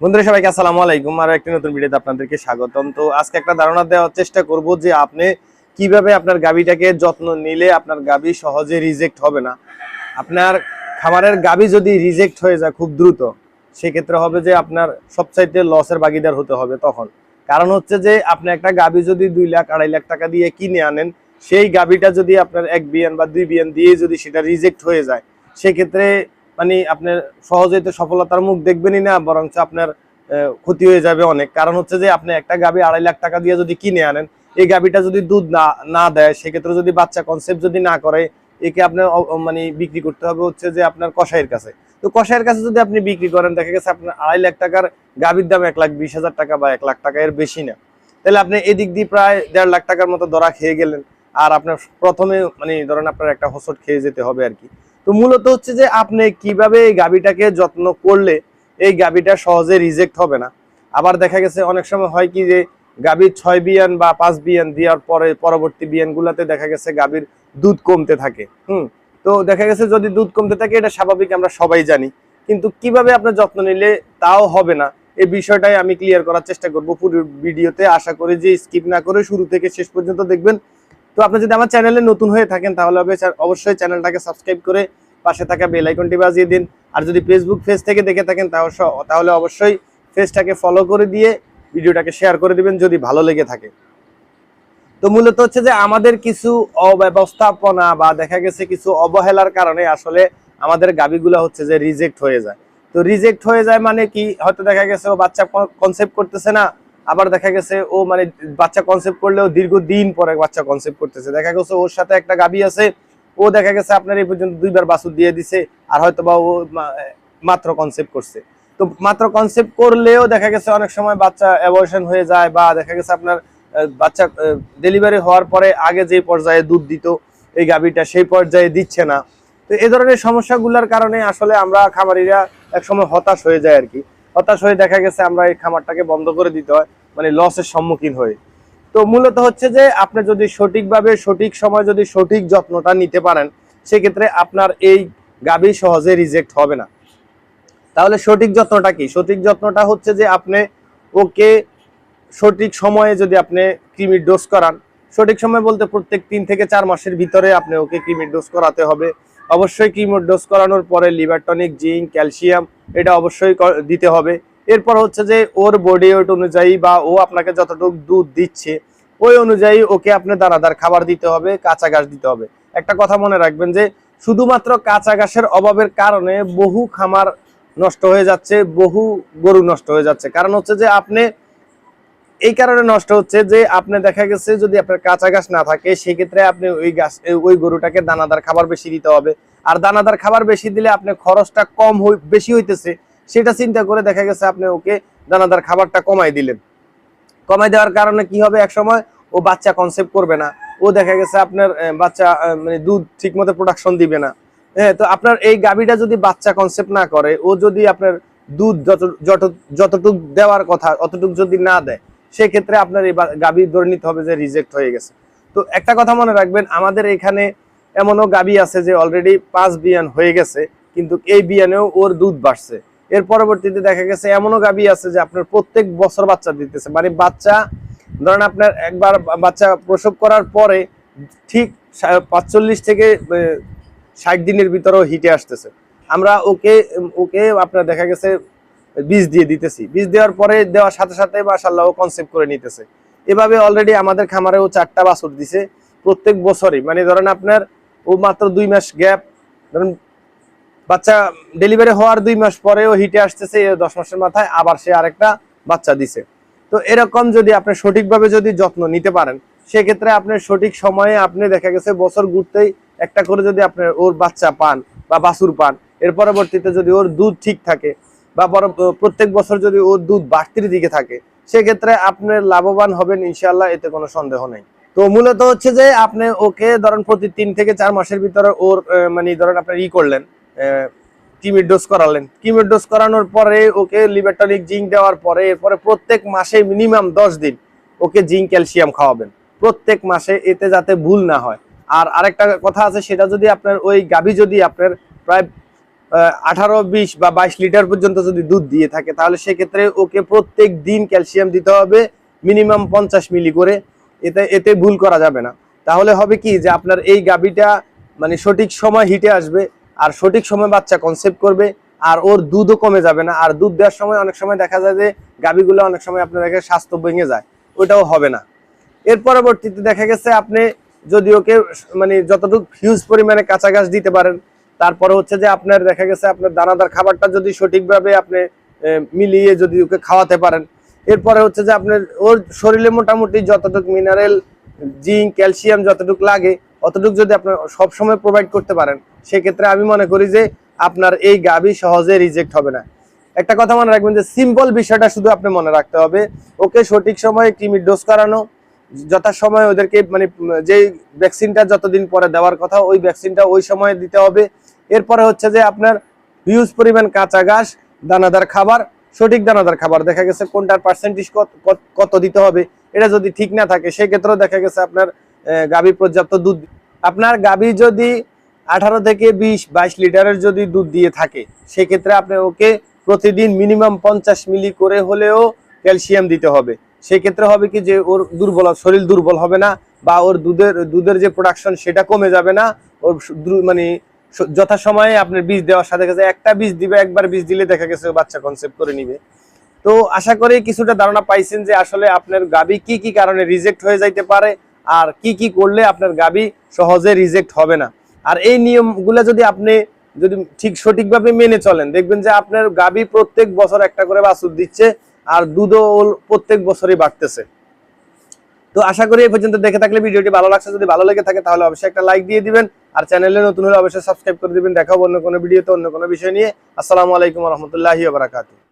বন্ধুরা সবাইকে আসসালামু আলাইকুম। আর একটি নতুন ভিডিওতে আপনাদেরকে স্বাগতম। তো আজকে একটা ধারণা দেওয়ার চেষ্টা করব যে আপনি কীভাবে আপনার গাবিটাকে যত্ন নিলে আপনার গাবি সহজে রিজেক্ট হবে না। আপনার খামারের গাবি যদি রিজেক্ট হয়ে যায় খুব দ্রুত, সেক্ষেত্রে হবে যে আপনার সবচাইতে লসের ভাগিদার হতে হবে তখন। কারণ হচ্ছে যে আপনি একটা গাবি যদি দুই লাখ, আড়াই লাখ টাকা দিয়ে কিনে আনেন, সেই গাবিটা যদি আপনার এক বিয়ান বা দুই বিয়ান দিয়ে যদি সেটা রিজেক্ট হয়ে যায়, সেক্ষেত্রে মানে আপনার সহজেই তো সফলতার মুখ দেখবেনই না, বরঞ্চ আপনার ক্ষতি হয়ে যাবে অনেক। কারণ হচ্ছে যে আপনি একটা গাবি আড়াই লাখ টাকা দিয়ে যদি কিনে আনেন, এই গাবিটা যদি দুধ না না দেয়, সেক্ষেত্রে যদি বাচ্চা কনসেপ্ট যদি না করে, একে আপনার মানে বিক্রি করতে হবে হচ্ছে যে আপনার কষাইয়ের কাছে। তো কষাইয়ের কাছে যদি আপনি বিক্রি করেন, দেখা গেছে আপনার আড়াই লাখ টাকার গাবির দাম এক লাখ বিশ হাজার টাকা বা এক লাখ টাকা এর বেশি না। তাহলে আপনি এদিক দিয়ে প্রায় দেড় লাখ টাকার মতো ধরা খেয়ে গেলেন, আর আপনার প্রথমে মানে ধরেন আপনার একটা হোসট খেয়ে যেতে হবে আর কি। তো মূলত হচ্ছে যে আপনি কীভাবে এই গাবিটাকে যত্ন করলে এই গাবিটা সহজে রিজেক্ট হবে না? আবার দেখা গেছে অনেক সময় হয় কি যে গাবির ছয় বিয়ান বা পাঁচ বিয়ান দেওয়ার পরে পরবর্তী বিয়ান গুলাতে দেখা গেছে গাবির দুধ কমতে থাকে, হুম? তো দেখা গেছে যদি দুধ কমতে থাকে, এটা স্বাভাবিক, আমরা সবাই জানি। কিন্তু কীভাবে আপনার যত্ন নিলে তাও হবে না এই বিষয়টাই আমি ক্লিয়ার করার চেষ্টা করব পুরো ভিডিওতে। আশা করি যে স্কিপ না করে শুরু থেকে শেষ পর্যন্ত দেখবেন। তো আপনি যদি আমার চ্যানেলে নতুন হয়ে থাকেন, তাহলে অবশ্যই চ্যানেলটাকে সাবস্ক্রাইব করে পাশে থাকা বেল আইকনটি বাজিয়ে দিন। আর যদি ফেসবুক পেজ থেকে দেখে থাকেন তাহলে তাহলে অবশ্যই পেজটাকে ফলো করে দিয়ে ভিডিওটাকে শেয়ার করে দিবেন যদি ভালো লেগে থাকে। তো মূলত হচ্ছে যে আমাদের কিছু অব্যবস্থাপনা বা দেখা গেছে কিছু অবহেলার কারণে আসলে আমাদের গাবিগুলো হচ্ছে যে রিজেক্ট হয়ে যায়। তো রিজেক্ট হয়ে যায় মানে কি? হয়তো দেখা গেছে ও বাচ্চা কনসেপ্ট করতেছে না আবার দেখা গেছে ও মানে বাচ্চা কনসেপ্ট করলেও দীর্ঘদিন পরে বাচ্চা কনসেপ্ট করতেছে। দেখা গেছে ওর সাথে একটা গাবি আছে, ও দেখা গেছে আপনার এই পর্যন্ত দুইবার বাছুর দিয়ে দিছে আর হয়তো বা ও মাত্র কনসেপ্ট করছে। তো মাত্র কনসেপ্ট করলেও দেখা গেছে অনেক সময় বাচ্চা অ্যাবর্শন হয়ে যায় বা দেখা গেছে আপনার বাচ্চা ডেলিভারি হওয়ার পরে আগে যে পর্যায়ে দুধ দিত, এই গাবিটা সেই পর্যায়ে দিচ্ছে না। তো এই ধরনের সমস্যাগুলোর কারণে আসলে আমরা খামারিরা একসময় হতাশ হয়ে যায় আর কি। হতাশ হয়ে দেখা গেছে আমরা এই খামারটাকে বন্ধ করে দিতে হয়। মানে লসের সম্মুখীন হয়ে তো মূলত হচ্ছে যে, আপনি যদি সঠিকভাবে, সঠিক সময় যদি সঠিক যত্নটা নিতে পারেন, সেক্ষেত্রে আপনার এই গাবি সহজে রিজেক্ট হবে না। তাহলে সঠিক যত্নটা কি? সঠিক যত্নটা হচ্ছে যে, আপনি ওকে সঠিক সময়ে যদি আপনি কৃমির ডোজ করান, সঠিক সময় বলতে প্রত্যেক তিন থেকে চার মাসের ভিতরে আপনি ওকে কৃমির ডোজ করাতে হবে। অবশ্যই কৃমির ডোজ করানোর পরে লিভার টনিক জিঙ্ক, ক্যালসিয়াম, এটা অবশ্যই দিতে হবে। এরপর হচ্ছে যে ওর বডি ওয়েট অনুযায়ী বা ও আপনাকে যতটুকু দুধ দিচ্ছে, ওই অনুযায়ী ওকে আপনি দানাদার খাবার দিতে হবে, কাঁচা ঘাস দিতে হবে। একটা কথা মনে রাখবেন যে শুধুমাত্র কাঁচা ঘাসের অভাবের কারণে বহু খামার নষ্ট হয়ে যাচ্ছে, বহু গরু নষ্ট হয়ে যাচ্ছে। কারণ হচ্ছে যে আপনি এই কারণে নষ্ট হচ্ছে যে আপনি দেখা গেছে যদি আপনার কাঁচা ঘাস না থাকে, সেক্ষেত্রে আপনি ওই গাছ ওই গরুটাকে দানাদার খাবার বেশি দিতে হবে। আর দানাদার খাবার বেশি দিলে আপনি খরচটা কম বেশি হইতেছে। সেটা চিন্তা করে দেখা গেছে আপনি ওকে দানাদার খাবারটা কমাই দিলেন। কমাই দেওয়ার কারণে কি হবে? এক সময় ও বাচ্চা কনসেপ্ট করবে না। ও দেখা গেছে আপনার বাচ্চা মানে দুধ ঠিক মতো প্রোডাকশন দিবে না। হ্যাঁ তো আপনার এই গাভীটা যদি বাচ্চা কনসেপ্ট না করে, ও যদি আপনার দুধ যত যত, যতটুক দেওয়ার কথা, অতটুক যদি না দেয়, সেক্ষেত্রে আপনার এই গাভী ধরে নিতে হবে যে রিজেক্ট হয়ে গেছে। তো একটা কথা মনে রাখবেন, আমাদের এখানে এমনও গাভী আছে যে অলরেডি পাঁচ বিয়ান হয়ে গেছে, কিন্তু এই বিয়ানেও ওর দুধ বাড়ছে। এর পরবর্তীতে দেখা গেছে, এমনও গাভী আছে যে আপনার প্রত্যেক বছর বাচ্চা দিতেছে। মানে বাচ্চা, ধরেন আপনার একবার বাচ্চা প্রসব করার পরে ঠিক পাঁচচল্লিশ থেকে ষাট দিনের ভিতরেও হিটে আসতেছে। আমরা ওকে ওকে আপনার দেখা গেছে বীজ দিয়ে দিতেছি। বীজ দেওয়ার পরে দেওয়ার সাথে সাথে মাশাল্লাহ ও কনসেপ্ট করে নিতেছে। এভাবে অলরেডি আমাদের খামারে ও চারটা বাছুর দিছে প্রত্যেক বছরই। মানে ধরেন আপনার ও মাত্র দুই মাস গ্যাপ ধরেন বাচ্চা ডেলিভারি হওয়ার দুই মাস পরেও হিটে আসতেছে দশ মাসের মাথায় আবার সে আরেকটা বাচ্চা দিছে। তো এরকম যদি আপনি সঠিকভাবে যদি যত্ন নিতে পারেন, সেক্ষেত্রে আপনি সঠিক সময়ে আপনি দেখা গেছে বছর ঘুরতেই একটা করে যদি আপনি ওর বাচ্চা পান বা বাছুর পান, এর পরবর্তীতে যদি ওর দুধ ঠিক থাকে বা প্রত্যেক বছর যদি ওর দুধ বাড়তির দিকে থাকে, সেক্ষেত্রে আপনি লাভবান হবেন ইনশাল্লাহ এতে কোনো সন্দেহ নেই। তো মূলত হচ্ছে যে আপনি ওকে ধরেন প্রতি তিন থেকে চার মাসের ভিতরে ওর মানে ধরেন আপনার ই করলেন কিমির ডোজ করালেন। কিমির ডোজ করানোর পরে ওকে লিভারটনিক জিঙ্ক দেওয়ার পরে এরপরে প্রত্যেক মাসে মিনিমাম দশ দিন ওকে জিঙ্ক ক্যালসিয়াম খাওয়াবেন। প্রত্যেক মাসে এতে যাতে ভুল না হয়। আর আরেকটা কথা আছে, সেটা যদি আপনার ওই গাভী যদি আপনার প্রায় আঠারো, বিশ বা বাইশ লিটার পর্যন্ত যদি দুধ দিয়ে থাকে, তাহলে সেক্ষেত্রে ওকে প্রত্যেক দিন ক্যালসিয়াম দিতে হবে মিনিমাম পঞ্চাশ মিলি করে। এতে এতে ভুল করা যাবে না। তাহলে হবে কি যে আপনার এই গাবিটা মানে সঠিক সময় হিটে আসবে আর সঠিক সময় বাচ্চা কনসেপ্ট করবে, আর ওর দুধও কমে যাবে না। আর দুধ দেওয়ার সময় অনেক সময় দেখা যায় যে গাবিগুলো অনেক সময় আপনার দেখে স্বাস্থ্য ভেঙে যায় ওটাও হবে না। এর পরবর্তীতে দেখা গেছে আপনি যদি ওকে মানে যতটুকু হিউজ পরিমাণে কাঁচা ঘাস দিতে পারেন, তারপরে হচ্ছে যে আপনার দেখা গেছে আপনার দানাদার খাবারটা যদি সঠিকভাবে আপনি মিলিয়ে যদি ওকে খাওয়াতে পারেন, এরপরে হচ্ছে যে আপনার ওর শরীরে মোটামুটি যতটুকু মিনারেল জিঙ্ক ক্যালসিয়াম যতটুকু লাগে অতটুকু যদি আপনার সবসময় প্রোভাইড করতে পারেন, সেক্ষেত্রে আমি মনে করি যে আপনার এই গাবি সহজে রিজেক্ট হবে না। একটা কথা মনে রাখবেন যে সিম্পল বিষয়টা শুধু আপনি মনে রাখতে হবে। ওকে সঠিক সময়ে কৃমির ডোজ করানো, যথাসময় ওদেরকে মানে যে ভ্যাকসিনটা যতদিন পরে দেওয়ার কথা, ওই ভ্যাকসিনটা ওই সময়ে দিতে হবে। এরপরে হচ্ছে যে আপনার হিউজ পরিমাণ কাঁচা ঘাস, দানাদার খাবার, সঠিক দানাদার খাবার। দেখা গেছে কোনটার পার্সেন্টেজ কত দিতে হবে, এটা যদি ঠিক না থাকে, সেক্ষেত্রেও দেখা গেছে আপনার গাভী পর্যাপ্ত দুধ আপনার গাভী যদি আঠারো থেকে বিশ, বাইশ লিটারের যদি দুধ দিয়ে থাকে, সেক্ষেত্রে আপনি ওকে প্রতিদিন মিনিমাম পঞ্চাশ মিলি করে হলেও ক্যালসিয়াম দিতে হবে। সেক্ষেত্রে হবে কি যে ওর দুর্বল, শরীর দুর্বল হবে না বা ওর দুধের দুধের যে প্রোডাকশন সেটা কমে যাবে না। ওর মানে যথাসময়ে আপনার বীজ দেওয়ার সাথে সাথে একটা বীজ দিবে, একবার বীজ দিলে দেখা গেছে বাচ্চা কনসেপ্ট করে নিবে। তো আশা করি কিছুটা ধারণা পাইছেন যে আসলে আপনার গাবি কি কি কারণে রিজেক্ট হয়ে যাইতে পারে। আর কি কি করলে আপনার গাবি সহজে রিজেক্ট হবে না। আর এই নিয়মগুলো যদি আপনি যদি ঠিক সঠিকভাবে মেনে চলেন, দেখবেন যে আপনার গাবি প্রত্যেক বছর একটা করে বাছুর দিচ্ছে আর দুধও প্রত্যেক বছরই বাড়তেছে। তো আশা করি এই পর্যন্ত দেখে থাকলে ভিডিওটি ভালো লাগছে। যদি ভালো লেগে থাকে তাহলে অবশ্যই একটা লাইক দিয়ে দিবেন। আর চ্যানেলে নতুন হলে অবশ্যই সাবস্ক্রাইব করে দিবেন। দেখাবো অন্য কোনো ভিডিওতে অন্য কোনো বিষয় নিয়ে। আসসালামু আলাইকুম রহমতুল্লাহি বারাকাতু